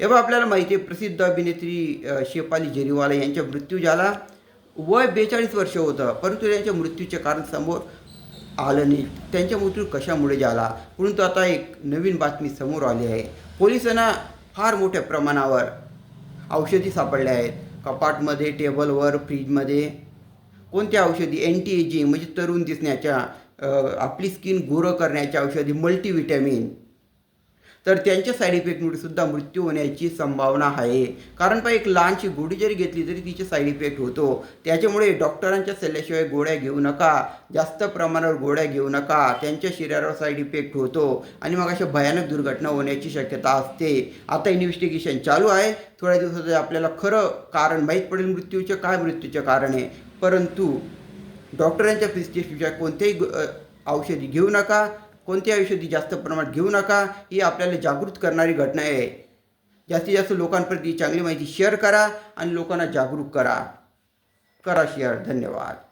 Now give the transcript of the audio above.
एवढं आपल्याला माहिती आहे प्रसिद्ध अभिनेत्री शेपाली जेरीवाला यांच्या मृत्यू झाला. वय बेचाळीस वर्ष होतं परंतु त्यांच्या मृत्यूचे कारण समोर आलं नाही. त्यांचा मृत्यू कशामुळे झाला? परंतु आता एक नवीन बातमी समोर आली आहे. पोलिसांना फार मोठ्या प्रमाणावर औषधी सापडल्या आहेत. कपाटमध्ये टेबलवर फ्रीजमध्ये. कोणत्या औषधी? अँटी एजिंग म्हणजे तरुण दिसण्याच्या आपली स्किन गोरं करण्याच्या औषधी मल्टीविटॅमिन तर त्यांच्या साईड इफेक्टमुळे सुद्धा मृत्यू होण्याची संभावना आहे. कारण पहा एक लहानशी गोळी जरी घेतली तरी तिचे साईड इफेक्ट होतो. त्याच्यामुळे डॉक्टरांच्या सल्ल्याशिवाय गोळ्या घेऊ नका. जास्त प्रमाणावर गोळ्या घेऊ नका. त्यांच्या शरीरावर साईड इफेक्ट होतो. आणि मग अशा भयानक दुर्घटना होण्याची शक्यता असते. आता इन्व्हेस्टिगेशन चालू आहे. थोड्या दिवसात आपल्याला खरं कारण माहीत पडेल मृत्यूचं. काय मृत्यूचं कारण आहे? परंतु डॉक्टरांच्या प्रिस्क्रिप्शनच्या कोणत्याही औषधी घेऊ नका. कोणत्याही औषधी जास्त प्रमाणात घेऊ नका. ही आपल्याला जागृत करणारी घटना आहे. जास्तीत जास्त लोकांप्रती चांगली माहिती शेअर करा आणि लोकांना जागरूक करा. करा शेअर धन्यवाद.